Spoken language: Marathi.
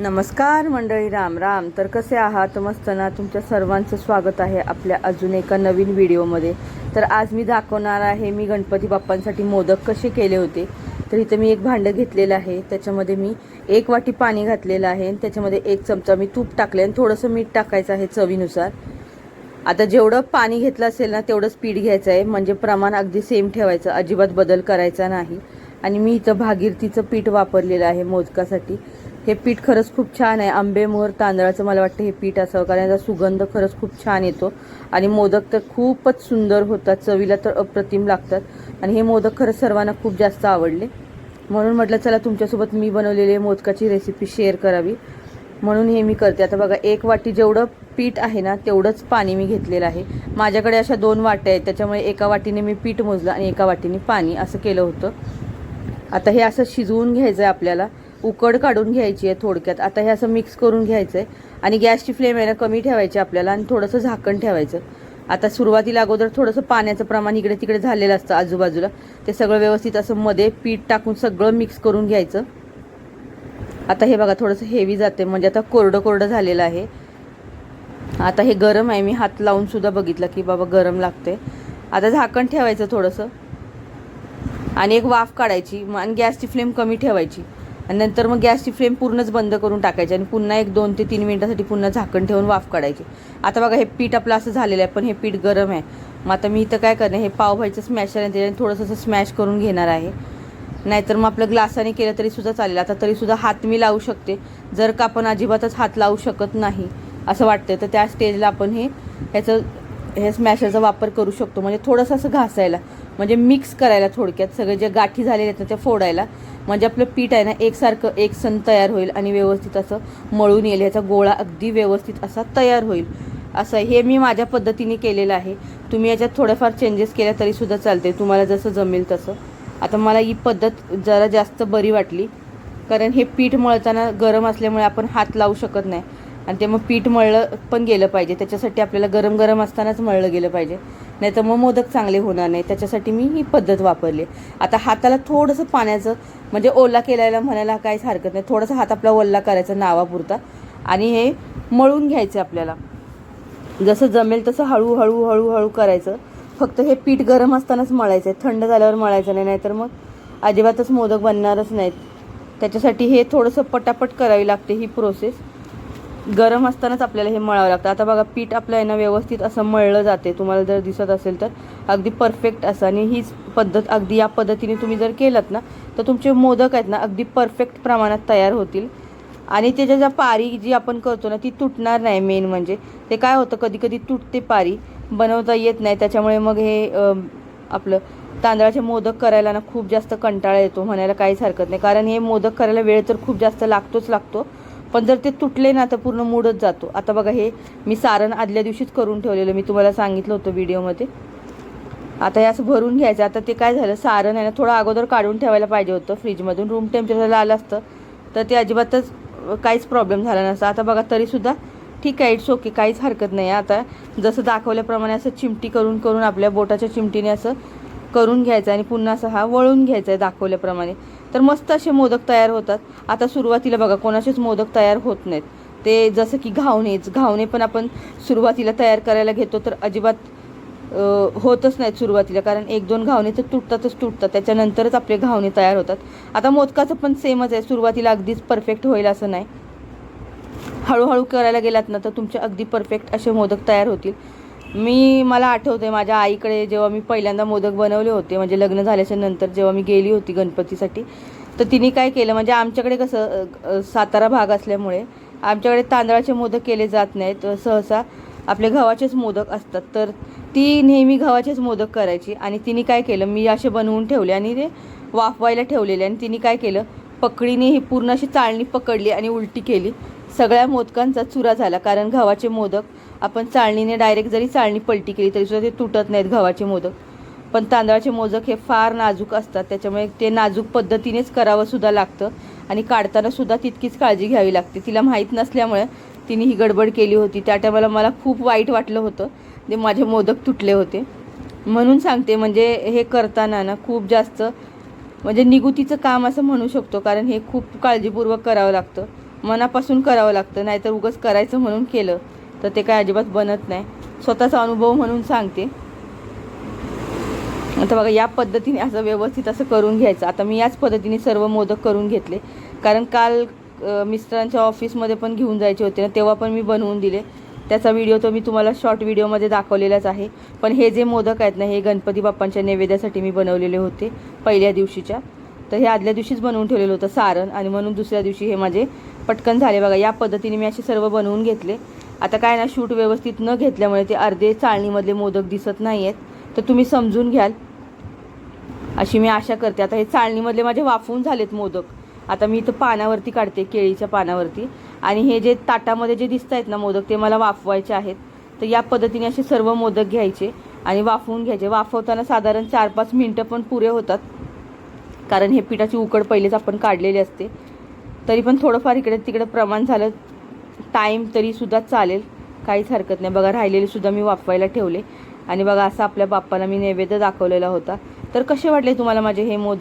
नमस्कार मंडळी राम राम. तर कसे आहात? मस्त ना? तुमच्या सर्वांचं स्वागत आहे आपल्या अजून एका नवीन व्हिडिओमध्ये. तर आज मी दाखवणार आहे मी गणपती बाप्पांसाठी मोदक कसे केले होते. तर इथं मी एक भांडं घेतलेलं आहे. त्याच्यामध्ये मी एक वाटी पाणी घातलेलं आहे आणि त्याच्यामध्ये एक चमचा मी तूप टाकले आणि थोडंसं मीठ टाकायचं आहे चवीनुसार. आता जेवढं पाणी घेतलं असेल ना तेवढंच पीठ घ्यायचं आहे. म्हणजे प्रमाण अगदी सेम ठेवायचं. अजिबात बदल करायचा नाही. आणि मी इथं भागीरथीचं पीठ वापरलेलं आहे मोदकासाठी. हे पीठ खरंच खूप छान आहे. आंबेमोहर तांदळाचं मला वाटतं हे पीठ असावं कारण याचा सुगंध खरंच खूप छान येतो. आणि मोदक तर खूपच सुंदर होतात. चवीला तर अप्रतिम लागतात. आणि हे मोदक खरंच सर्वांना खूप जास्त आवडले. म्हणून म्हटलं चला तुमच्यासोबत मी बनवलेले मोदकाची रेसिपी शेअर करावी. म्हणून हे मी करते. आता बघा एक वाटी जेवढं पीठ आहे ना तेवढंच पाणी मी घेतलेलं आहे. माझ्याकडे अशा दोन वाट्या आहेत. त्याच्यामुळे एका वाटीने मी पीठ मोजलं आणि एका वाटीने पाणी असं केलं होतं. आता हे असं शिजवून घ्यायचं आहे आपल्याला. उकड काढून घ्यायची आहे थोडक्यात. आता हे असं मिक्स करून घ्यायचं आहे आणि गॅसची फ्लेम आहे ना कमी ठेवायची आपल्याला आणि थोडंसं झाकण ठेवायचं. आता सुरुवातीला अगोदर थोडंसं पाण्याचं प्रमाण इकडे तिकडे झालेलं असतं आजूबाजूला. ते सगळं व्यवस्थित असं मध्ये पीठ टाकून सगळं मिक्स करून घ्यायचं. आता हे बघा थोडंसं हेवी जाते म्हणजे आता कोरडं कोरडं झालेलं आहे. आता हे गरम आहे. मी हात लावून सुद्धा बघितलं की बाबा गरम लागते आता झाकण ठेवायचं थोडंसं. आणि एक वाफ काढायची. मग आणि गॅसची फ्लेम कमी ठेवायची. आणि नंतर मग गॅसची फ्लेम पूर्णच बंद करून टाकायची आणि पुन्हा एक दोन ते तीन मिनिटासाठी पुन्हा झाकण ठेवून वाफ काढायची. आता बघा हे पीठ आपलं असं झालेलं आहे पण हे पीठ गरम आहे. मग आता मी इथं काय करणार हे पावभाजीचं स्मॅशर आहे त्याच्याने थोडंसं असं स्मॅश करून घेणार आहे. नाहीतर मग आपलं ग्लासाने केलं तरी सुद्धा चालेल. आता तरीसुद्धा हात मी लावू शकते. जर का आपण अजिबातच हात लावू शकत नाही असं वाटतं तर त्या स्टेजला आपण हे ह्याचं हे स्मॅशरचा वापर करू शकतो. म्हणजे थोडंसं असं घासायला म्हणजे मिक्स करायला थोडक्यात. सगळे जे गाठी झालेले आहेत ना ते फोडायला. म्हणजे आपलं पीठ आहे ना एकसारखं एक सण तयार होईल आणि व्यवस्थित असं मळून येईल ह्याचा गोळा अगदी व्यवस्थित असा तयार होईल. असं हे मी माझ्या पद्धतीने केलेलं आहे. तुम्ही याच्यात थोडंफार चेंजेस केल्या तरीसुद्धा चालते तुम्हाला जसं जमेल तसं. आता मला ही पद्धत जरा जास्त बरी वाटली. कारण हे पीठ मळताना गरम असल्यामुळे आपण हात लावू शकत नाही. आणि ते मग पीठ मळलं पण गेलं पाहिजे. त्याच्यासाठी आपल्याला गरम गरम असतानाच मळलं गेलं पाहिजे. नाही तर मग मोदक चांगले होणार नाही. त्याच्यासाठी मी ही पद्धत वापरली. आता हाताला थोडंसं पाण्याचं म्हणजे ओला केल्याला म्हणायला काहीच हरकत नाही. थोडासा हात आपला ओल्ला करायचा नावापुरता. आणि हे मळून घ्यायचं आपल्याला. जसं जमेल तसं हळूहळू हळूहळू करायचं. फक्त हे पीठ गरम असतानाच मळायचं आहे थंड झाल्यावर मळायचं नाही नाहीतर मग अजिबातच मोदक बनणारच नाहीत. त्याच्यासाठी हे थोडंसं पटापट करावी लागते ही प्रोसेस गरम असतानाच आपल्याला हे मळावं लागतं. आता बघा पीठ आपलं आहे ना व्यवस्थित असं मळलं जाते. तुम्हाला जर दिसत असेल तर अगदी परफेक्ट असं. आणि हीच पद्धत अगदी या पद्धतीने तुम्ही जर केलं ना तर तुमचे मोदक आहेत ना अगदी परफेक्ट प्रमाणात तयार होतील. आणि त्याच्या ज्या पारी जी आपण करतो ना ती तुटणार नाही मेन म्हणजे. ते काय होतं कधी कधी तुटते पारी बनवता येत नाही. त्याच्यामुळे मग हे आपलं तांदळाचे मोदक करायला ना खूप जास्त कंटाळा येतो म्हणायला काहीच हरकत नाही. कारण हे मोदक करायला वेळ तर खूप जास्त लागतोच लागतो. पण जर ते तुटले ना तर पूर्ण मूडच जातो. आता बघा हे मी सारण आदल्या दिवशीच करून ठेवलेलं. मी तुम्हाला सांगितलं होतं व्हिडिओमध्ये. आता हे असं भरून घ्यायचं. आता ते काय झालं सारण आहे ना थोडं अगोदर काढून ठेवायला पाहिजे होतं फ्रीजमधून. रूम टेम्परेचरला आलं असतं तर ते अजिबातच काहीच प्रॉब्लेम झाला नसता. आता बघा तरीसुद्धा ठीक आहे इट्स ओके काहीच हरकत नाही. आता जसं दाखवल्याप्रमाणे असं चिमटी करून करून आपल्या बोटाच्या चिमटीने असं करून घ्यायचं आणि पुन्हा असं हा वळून घ्यायचा आहे दाखवल्याप्रमाणे. तर मस्त असे मोदक तयार होतात. आता सुरुवातीला बघा कोणाचेच मोदक तयार होत नाहीत. ते जसं की घावणेच. घावणे पण आपण सुरुवातीला तयार करायला घेतो तर अजिबात होतच नाहीत सुरुवातीला. कारण एक दोन घावणे तर तुटतातच तुटतात. त्याच्यानंतरच आपले घावणे तयार होतात. आता मोदकाचं पण सेमच आहे. सुरुवातीला अगदीच परफेक्ट होईल असं नाही. हळूहळू करायला गेलात ना तर तुमचे अगदी परफेक्ट असे मोदक तयार होतील. मी मला आठवते माझ्या आईकडे जेव्हा मी पहिल्यांदा मोदक बनवले होते म्हणजे लग्न झाल्याच्यानंतर जेव्हा मी गेली होती गणपतीसाठी तर तिने काय केलं म्हणजे आमच्याकडे कसं सातारा भाग असल्यामुळे आमच्याकडे तांदळाचे मोदक केले जात नाहीत. सहसा आपले गव्हाचेच मोदक असतात. तर ती नेहमी गव्हाचेच मोदक करायची आणि तिने काय केलं मी असे बनवून ठेवले आणि ते वाफवायला ठेवलेले आणि तिने काय केलं पकडीने ही पूर्ण अशी चाळणी पकडली आणि उलटी केली. सगळ्या मोदकांचा चुरा झाला कारण गव्हाचे मोदक आपण चाळणीने डायरेक्ट जरी चाळणी पलटी केली तरी सुद्धा ते तुटत नाहीत गव्हाचे मोदक. पण तांदळाचे मोदक हे फार नाजूक असतात त्याच्यामुळे ते नाजूक पद्धतीनेच करावं सुद्धा लागतं आणि काढताना सुद्धा तितकीच काळजी घ्यावी लागते. तिला माहीत नसल्यामुळे तिने ही गडबड केली होती. त्या टायमाला मला खूप वाईट वाटलं होतं ते माझे मोदक तुटले होते. म्हणून सांगते म्हणजे हे करताना ना खूप जास्त म्हणजे निगुतीचं काम असं म्हणू शकतो कारण हे खूप काळजीपूर्वक करावं लागतं. मनापासून करावं लागतं नाहीतर उगच करायचं म्हणून केलं तर ते काय अजिबात बनत नाही. स्वतःचा अनुभव म्हणून सांगते. आता बघा या पद्धतीने असं व्यवस्थित असं करून घ्यायचं. आता मी याच पद्धतीने सर्व मोदक करून घेतले. कारण काल मिस्टरांच्या ऑफिसमध्ये पण घेऊन जायचे होते ना तेव्हा पण मी बनवून दिले. त्याचा व्हिडिओ तो मी तुम्हाला शॉर्ट व्हिडिओमध्ये दाखवलेलाच आहे. पण हे जे मोदक आहेत ना हे गणपती बाप्पांच्या नैवेद्यासाठी मी बनवलेले होते पहिल्या दिवशीच्या. तर हे आदल्या दिवशीच बनवून ठेवलेलं होतं सारण आणि म्हणून दुसऱ्या दिवशी हे माझे पटकन झाले. बघा या पद्धतीने मी असे सर्व बनवून घेतले. आता काय ना शूट व्यवस्थित न घेतल्यामुळे ते अर्धे चाळणीमधले मोदक दिसत नाही आहेत तर तुम्ही समजून घ्याल. अशी मी आशा करते. आता हे चाळणीमधले माझे वाफवून झालेत मोदक. आता मी इथं पानावरती काढते केळीच्या पानावरती. आणि हे जे ताटामध्ये जे दिसत आहेत ना मोदक ते मला वाफवायचे आहेत. तर या पद्धतीने असे सर्व मोदक घ्यायचे आणि वाफवून घ्यायचे. वाफवताना साधारण चार पाच मिनटं पण पुरे होतात. कारण हे पिठाची उकड पहिलेच आपण काढलेली असते. तरी पण थोडंफार इकडे तिकडे प्रमाण झालं टाईम तरीसुद्धा चालेल. काहीच हरकत नाही. बघा राहिलेले सुद्धा मी वाफवायला ठेवले. आणि बघा असं आपल्या बाप्पाला मी नैवेद्य दाखवलेला होता. तर कसे वाटले तुम्हाला माझे हे मोदक?